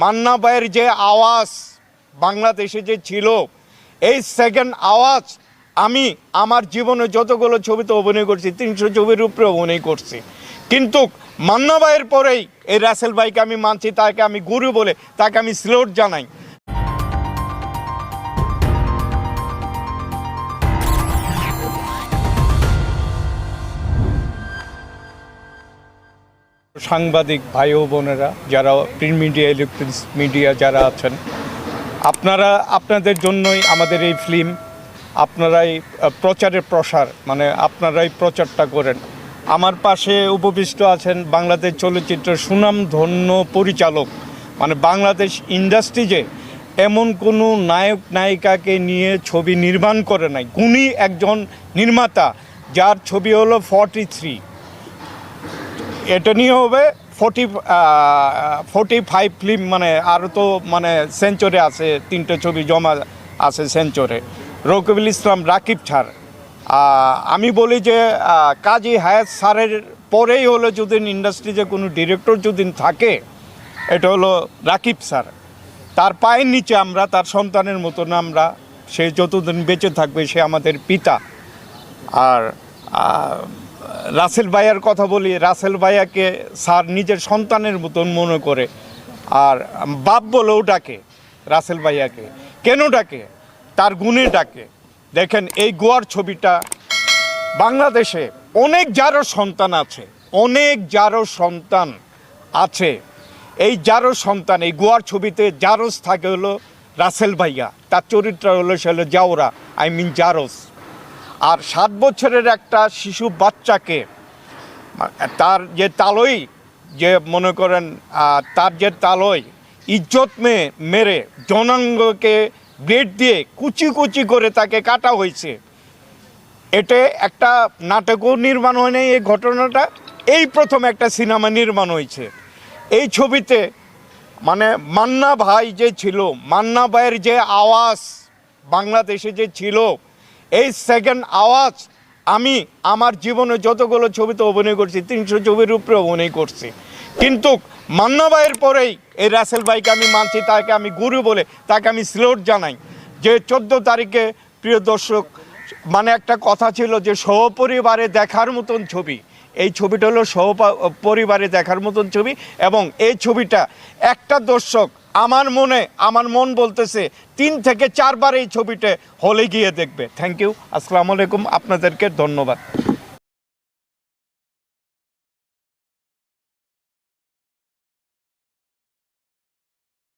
মান্না ভাইয়ের যে আওয়াজ বাংলাদেশে যে ছিল, এই সেকেন্ড আওয়াজ আমি আমার জীবনে যতগুলো ছবিতে অভিনয় করছি, তিনশো ছবির উপরে অভিনয় করছি। কিন্তু মান্না ভাইয়ের পরেই এই রাসেল ভাইকে আমি মানছি, তাকে আমি গুরু বলে, তাকে আমি স্লোট জানাই। সাংবাদিক ভাই ও বোনেরা, যারা প্রিন্ট মিডিয়া, ইলেকট্রনিক্স মিডিয়া যারা আছেন, আপনারা, আপনাদের জন্যই আমাদের এই ফিল্ম, আপনারাই প্রচারের প্রসার মানে আপনারাই প্রচারটা করেন। আমার পাশে উপবিষ্ট আছেন বাংলাদেশ চলচ্চিত্রের সুনামধন্য পরিচালক মানে বাংলাদেশ ইন্ডাস্ট্রিজে এমন কোনো নায়ক, নায়িকাকে নিয়ে ছবি নির্মাণ করে নাই। উনি একজন নির্মাতা, যার ছবি হলো ফর্টি থ্রি এটা নিয়ে হবে ফোর্টি ফোর্টি ফাইভ ফিল্ম মানে আরও তো মানে সেঞ্চুরি আছে, তিনটে ছবি জমা আছে সেঞ্চুরি রকিবুল ইসলাম, রাকিব ছাড়। আমি বলি যে কাজী হায়াত স্যারের পরেই হলো যদি ইন্ডাস্ট্রিতে কোনো ডিরেক্টর যদি থাকে, এটা হলো রাকিব স্যার। তার পায়ের নিচে আমরা, তার সন্তানের মতন আমরা, সে যতদিন বেঁচে থাকবে সে আমাদের পিতা। আর রাসেল ভাইয়ার কথা বলি, রাসেল ভাইয়াকে স্যার নিজের সন্তানের মতন মনে করে, আর বাপ বলেও ডাকে রাসেল ভাইয়াকে। কেন ডাকে তার গুণে ডাকে দেখেন, এই গোয়ার ছবিটা বাংলাদেশে অনেক যারও সন্তান আছে, অনেক যারও সন্তান আছে। এই যারও সন্তান, এই গোয়ার ছবিতে জারস থাকে হলো রাসেল ভাইয়া, তার চরিত্র হলো সে হলো জাওরা, আই মিন জারস। আর সাত বছরের একটা শিশু বাচ্চাকে তার যে তালই, যে মনে করেন তার যে তালই ইজ্জত মেয়ে মেরে জনাঙ্গকে ব্লেড দিয়ে কুচি কুচি করে তাকে কাটা হয়েছে। এটা একটা নাটকও নির্মাণ হয়নি এই ঘটনাটা, এই প্রথম একটা সিনেমা নির্মাণ হয়েছে। এই ছবিতে মানে মান্না ভাই যে ছিল, মান্না ভাইয়ের যে আওয়াজ বাংলাদেশে যে ছিল এই সেকেন্ড আওয়াজ আমি আমার জীবনে যতগুলো ছবিতে অভিনয় করছি, তিনশো ছবির উপরে অভিনয় করছি। কিন্তু মান্না ভাইয়ের পরেই এই রাসেল ভাইকে আমি মানছি, তাকে আমি গুরু বলে, তাকে আমি স্লোট জানাই। যে চোদ্দ তারিখে, প্রিয় দর্শক মানে একটা কথা ছিল যে সহপরিবারে দেখার মতন ছবি। এই ছবিটা হলো সহ পরিবারে দেখার মতন ছবি এবং এই ছবিটা একটা দর্শক আমার মনে, আমার মন বলতেছে, তিন থেকে চারবার এই ছবিটা হলে গিয়ে দেখবে। থ্যাংক ইউ আসসালামু আলাইকুম, আপনাদেরকে ধন্যবাদ।